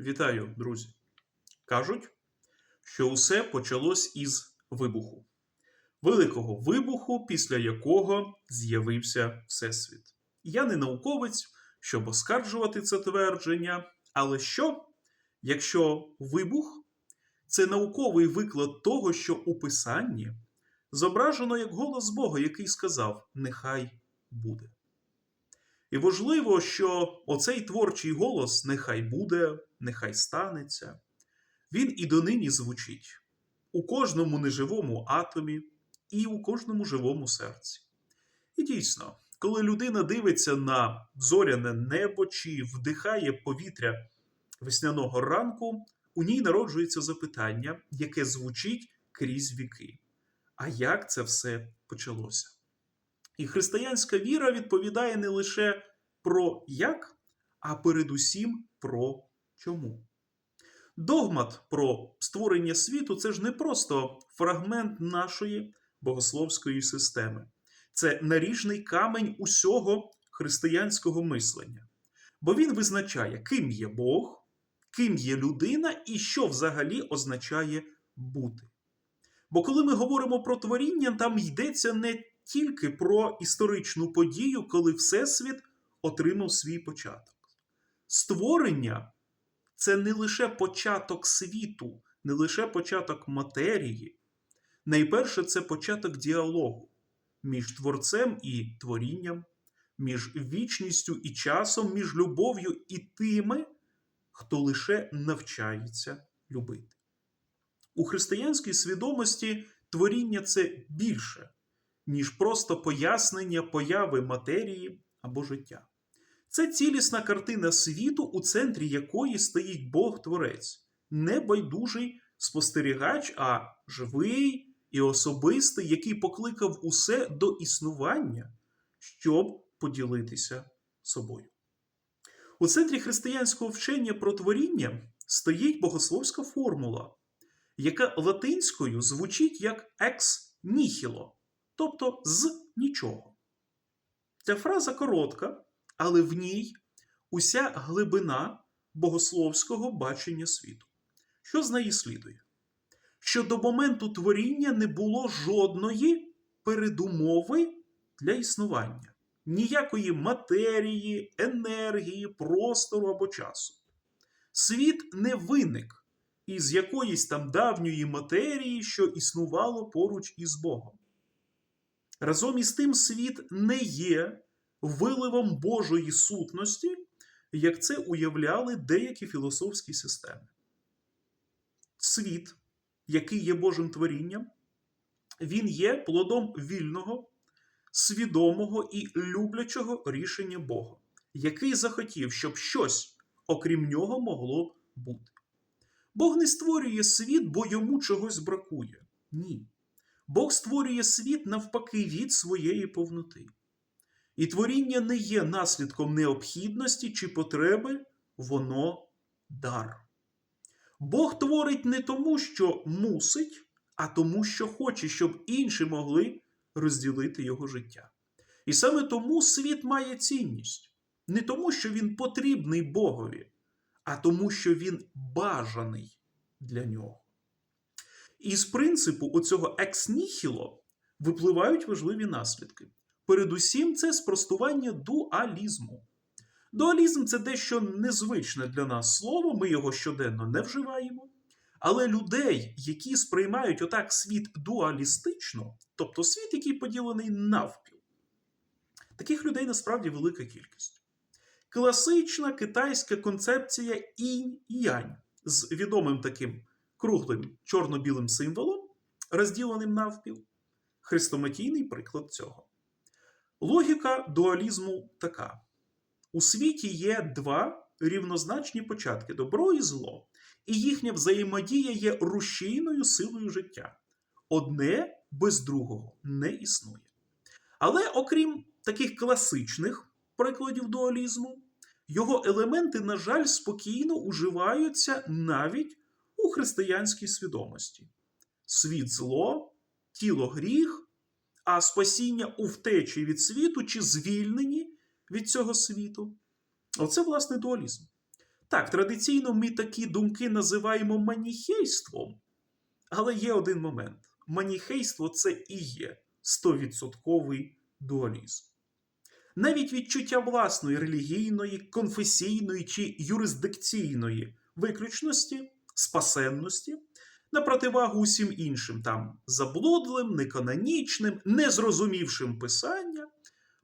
Вітаю, друзі! Кажуть, що усе почалось із вибуху. Великого вибуху, після якого з'явився Всесвіт. Я не науковець, щоб оскаржувати це твердження, але що, якщо вибух це науковий виклад того, що у Писанні зображено як голос Бога, який сказав: Нехай буде. І важливо, що оцей творчий голос нехай буде, нехай станеться, він і донині звучить у кожному неживому атомі і у кожному живому серці. І дійсно, коли людина дивиться на зоряне небо чи вдихає повітря весняного ранку, у ній народжується запитання, яке звучить крізь віки. А як це все почалося? І християнська віра відповідає не лише про як, а передусім про чому. Догмат про створення світу це ж не просто фрагмент нашої богословської системи, це наріжний камень усього християнського мислення. Бо він визначає, ким є Бог, ким є людина і що взагалі означає бути. Бо коли ми говоримо про творіння, там йдеться не тільки про історичну подію, коли Всесвіт отримав свій початок. Створення це не лише початок світу, не лише початок матерії. Найперше, це початок діалогу між творцем і творінням, між вічністю і часом, між любов'ю і тими, хто лише навчається любити. У християнській свідомості творіння це більше, ніж просто пояснення появи матерії або життя. Це цілісна картина світу, у центрі якої стоїть Бог Творець, не байдужий спостерігач, а живий і особистий, який покликав усе до існування, щоб поділитися собою. У центрі християнського вчення про творіння стоїть богословська формула, яка латинською звучить як екс ніхіло, тобто з нічого. Ця фраза коротка але в ній уся глибина богословського бачення світу. Що з неї слідує? Що до моменту творіння не було жодної передумови для існування, ніякої матерії, енергії, простору або часу. Світ не виник із якоїсь там давньої матерії, що існувало поруч із Богом. Разом із тим, світ не є виливом Божої сутності, як це уявляли деякі філософські системи. Світ, який є Божим творінням, він є плодом вільного, свідомого і люблячого рішення Бога, який захотів, щоб щось, окрім нього, могло бути. Бог не створює світ, бо йому чогось бракує. Ні. Бог створює світ навпаки від своєї повноти. І творіння не є наслідком необхідності чи потреби, воно дар. Бог творить не тому, що мусить, а тому, що хоче, щоб інші могли розділити його життя. І саме тому світ має цінність. Не тому, що він потрібний Богові, а тому, що він бажаний для нього. І з принципу оцього екс-ніхіло випливають важливі наслідки. Передусім, це спростування дуалізму. Дуалізм це дещо незвичне для нас слово, ми його щоденно не вживаємо. Але людей, які сприймають отак світ дуалістично, тобто світ, який поділений навпіл, таких людей насправді велика кількість. Класична китайська концепція інь і янь з відомим таким круглим чорно-білим символом, розділеним навпіл, хрестоматійний приклад цього. Логіка дуалізму така: у світі є два рівнозначні початки добро і зло, і їхня взаємодія є рушійною силою життя. Одне без другого не існує. Але окрім таких класичних прикладів дуалізму, його елементи, на жаль, спокійно уживаються навіть у християнській свідомості: світ зло, тіло гріх а спасіння у втечі від світу чи звільнені від цього світу. Оце власне дуалізм. Так, традиційно ми такі думки називаємо маніхейством, але є один момент: маніхейство це і є 100% дуалізм. Навіть відчуття власної релігійної, конфесійної чи юрисдикційної виключності, спасенності на противагу усім іншим там заблудлим, неканонічним, незрозумівшим писання,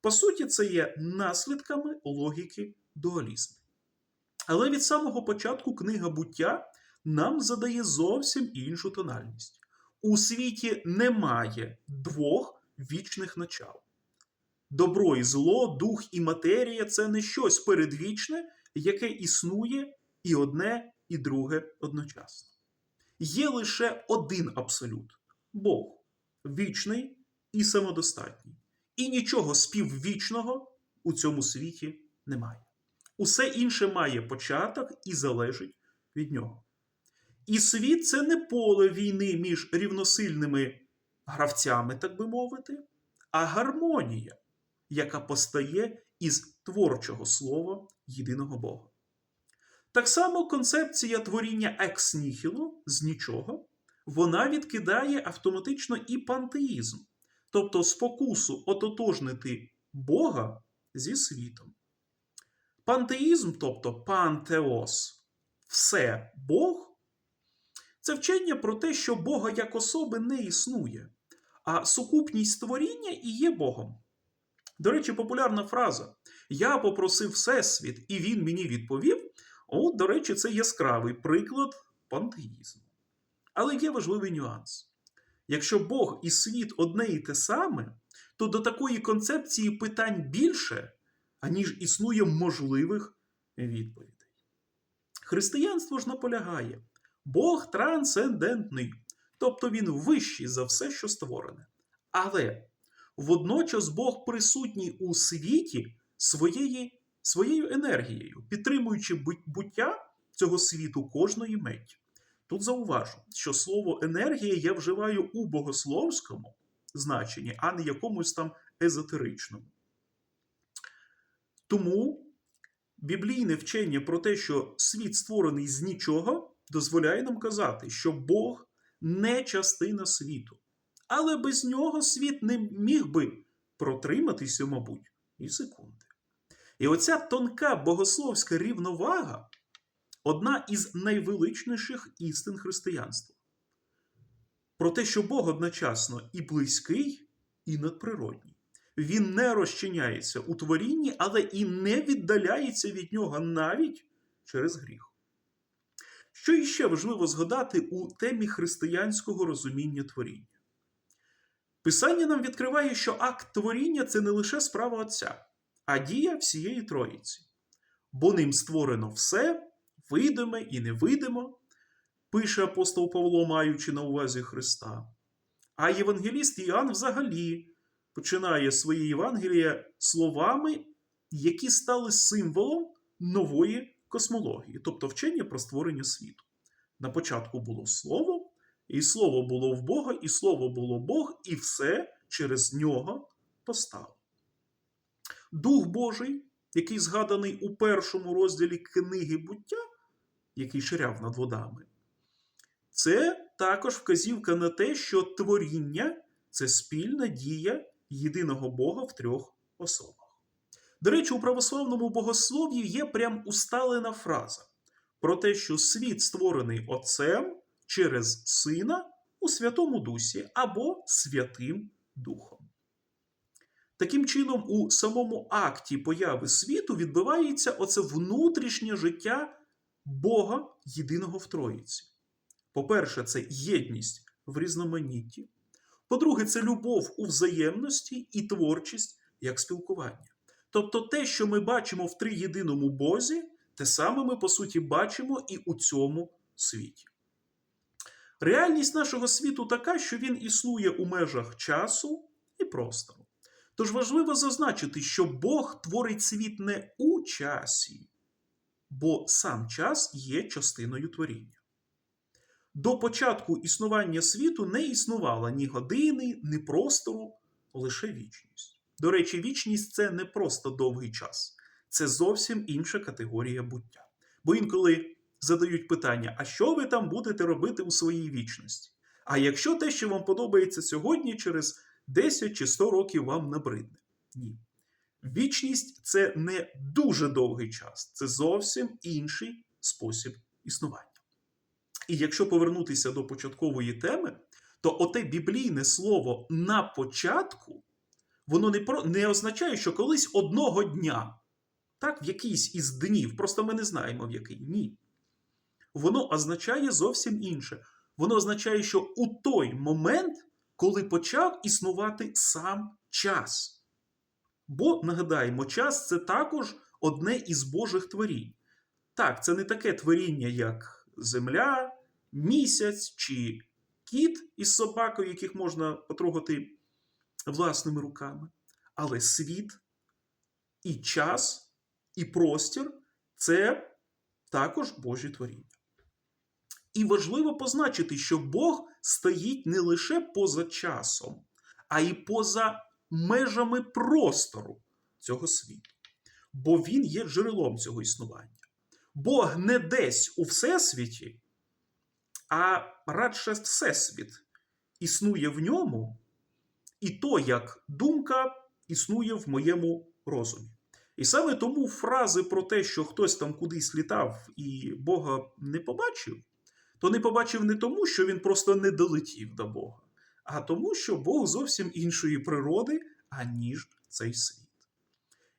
по суті, це є наслідками логіки дуалізму. Але від самого початку книга буття нам задає зовсім іншу тональність. У світі немає двох вічних начал. Добро і зло, дух і матерія це не щось передвічне, яке існує і одне, і друге одночасно. Є лише один абсолют Бог, вічний і самодостатній. І нічого співвічного у цьому світі немає. Усе інше має початок і залежить від нього. І світ це не поле війни між рівносильними гравцями, так би мовити, а гармонія, яка постає із творчого слова єдиного Бога. Так само концепція творіння екс ніхіло з нічого, вона відкидає автоматично і пантеїзм, тобто спокусу ототожнити Бога зі світом. Пантеїзм, тобто пантеос, все Бог, це вчення про те, що Бога як особи не існує, а сукупність творіння і є Богом. До речі, популярна фраза Я попросив Всесвіт, і він мені відповів. От, до речі, це яскравий приклад пантеїзму. Але є важливий нюанс. Якщо Бог і світ одне і те саме, то до такої концепції питань більше, аніж існує можливих відповідей. Християнство ж наполягає, Бог трансцендентний, тобто він вищий за все, що створене. Але водночас Бог присутній у світі своєї, своєю енергією, підтримуючи буття цього світу кожної миті. Тут зауважу, що слово енергія я вживаю у богословському значенні, а не якомусь там езотеричному. Тому біблійне вчення про те, що світ створений з нічого, дозволяє нам казати, що Бог не частина світу. Але без нього світ не міг би протриматися, мабуть, і секунди. І оця тонка богословська рівновага одна із найвеличніших істин християнства. Про те, що Бог одночасно і близький, і надприродній. Він не розчиняється у творінні, але і не віддаляється від нього навіть через гріх. Що іще важливо згадати у темі християнського розуміння творіння? Писання нам відкриває, що акт творіння це не лише справа Отця, а дія всієї Троїці. Бо ним створено все, видиме і невидиме, пише апостол Павло, маючи на увазі Христа. А євангеліст Іоанн взагалі починає своє Євангеліє словами, які стали символом нової космології, тобто вчення про створення світу. На початку було слово, і слово було в Бога, і слово було Бог, і все через нього постало. Дух Божий, який згаданий у першому розділі книги буття, який ширяв над водами, це також вказівка на те, що творіння це спільна дія єдиного Бога в трьох особах. До речі, у православному богослов'ї є прям усталена фраза про те, що світ створений Отцем через Сина у Святому Дусі або Святим Духом. Таким чином, у самому акті появи світу відбувається оце внутрішнє життя Бога єдиного в Троїці. По-перше, це єдність в різноманітті. По-друге, це любов у взаємності і творчість як спілкування. Тобто те, що ми бачимо в триєдиному Бозі, те саме ми, по суті, бачимо і у цьому світі. Реальність нашого світу така, що він існує у межах часу і простору. Тож важливо зазначити, що Бог творить світ не у часі, бо сам час є частиною творіння. До початку існування світу не існувало ні години, ні простору, лише вічність. До речі, вічність це не просто довгий час, це зовсім інша категорія буття. Бо інколи задають питання: а що ви там будете робити у своїй вічності? А якщо те, що вам подобається сьогодні, через 10 чи 100 років вам набридне? Ні. Вічність це не дуже довгий час, це зовсім інший спосіб існування. І якщо повернутися до початкової теми, то оте біблійне слово на початку, воно не, про, не означає, що колись одного дня, так, в якийсь із днів, просто ми не знаємо в який. Ні. Воно означає зовсім інше. Воно означає, що у той момент, коли почав існувати сам час. Бо, нагадаємо, час це також одне із Божих творінь. Так, це не таке творіння, як земля, місяць чи кіт із собакою, яких можна потрогати власними руками. Але світ і час, і простір це також Божі творіння. І важливо позначити, що Бог стоїть не лише поза часом, а й поза межами простору цього світу. Бо Він є джерелом цього існування. Бог не десь у Всесвіті, а радше Всесвіт існує в ньому, і то, як думка існує в моєму розумі. І саме тому фрази про те, що хтось там кудись літав і Бога не побачив, то не побачив не тому, що він просто не долетів до Бога, а тому, що Бог зовсім іншої природи, аніж цей світ.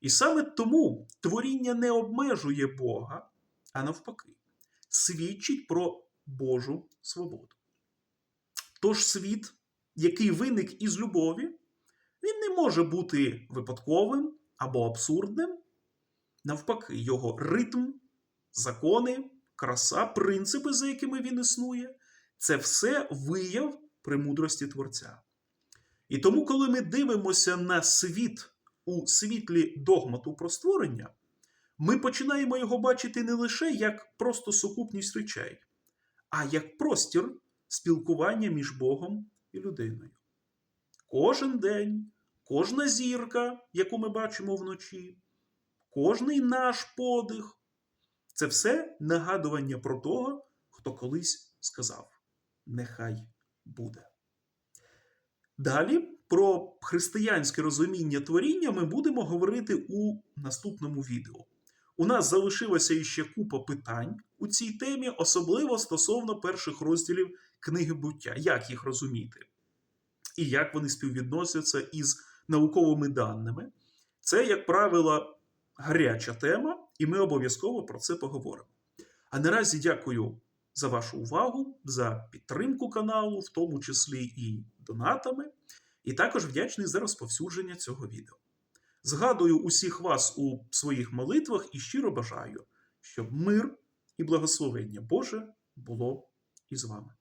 І саме тому творіння не обмежує Бога, а навпаки, свідчить про Божу свободу. Тож світ, який виник із любові, він не може бути випадковим або абсурдним. Навпаки, його ритм, закони, краса, принципи, за якими він існує, це все вияв премудрості Творця. І тому, коли ми дивимося на світ у світлі догмату про створення, ми починаємо його бачити не лише як просто сукупність речей, а як простір спілкування між Богом і людиною. Кожен день, кожна зірка, яку ми бачимо вночі, кожний наш подих це все нагадування про того, хто колись сказав: Нехай буде. Далі про християнське розуміння творіння ми будемо говорити у наступному відео. У нас залишилася іще купа питань у цій темі, особливо стосовно перших розділів книги буття, як їх розуміти, і як вони співвідносяться із науковими даними. Це, як правило, гаряча тема, і ми обов'язково про це поговоримо. А наразі дякую за вашу увагу, за підтримку каналу, в тому числі і донатами, і також вдячний за розповсюдження цього відео. Згадую усіх вас у своїх молитвах і щиро бажаю, щоб мир і благословення Боже було із вами.